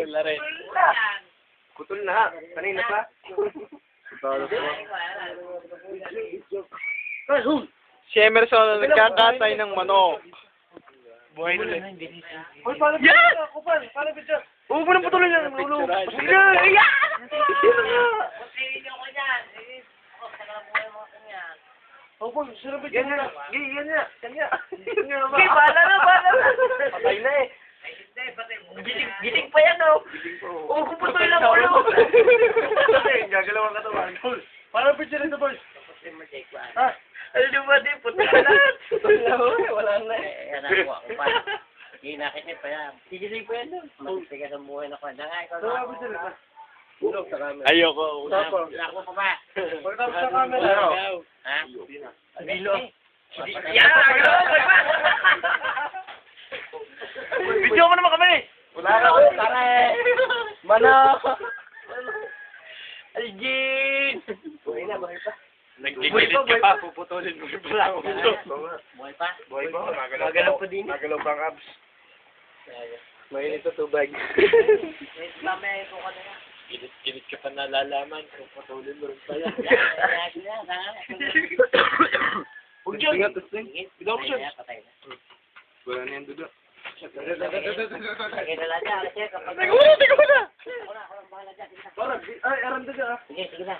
Wala rin. Putol na. Kanina pa. Si Emerson nagkakatay ng manok. Buhay na ba dyan? Huwag mo nang putulin yan. Ulo. Sige, sino ba dyan? Yan yan nga, yan nga. Yan nga? Okay, bahala na, bahala na. Patay na eh. Gising, gising pa yan, oh. Oo, kuputol lang ulo. Kasi, gagalaw ang katawan. Paano ba dyan ito, boys? Ha? Ano di ba, di, putol na, hoy. Wala na eh. Eh, anak ko, ako pa. Hindi nakikip pa yan. Gigising pa yan doon. Matigas ang buhay na ko. Danga, ikaw Wala na ako. ito? Ulog sa camera. Ayoko. Tapo. Wala ko pa ba? Pagkatapos sa camera. Ha? Dilo. Yan! Video mo naman Wala ka. Tara! Manok! Aljin! Buhay na, buhay pa. Nagligilit ka pa, puputulin mo yung pala ako. Buhay pa? Buhay pa. Magalaw pa din. Magalaw pang abs. Mainit tubig. Wait, mamaya ito ka na yan. Gilit-gilit ka pa nalalaman, puputulin mo rin pala. Huwag dyan. Bidaw mo na, na. Wala na yan, duda. Na dyan. Teka muna, teka muna! Na, na, dyan. Na. Parang, ay, aram duda ah. Sige, sige na.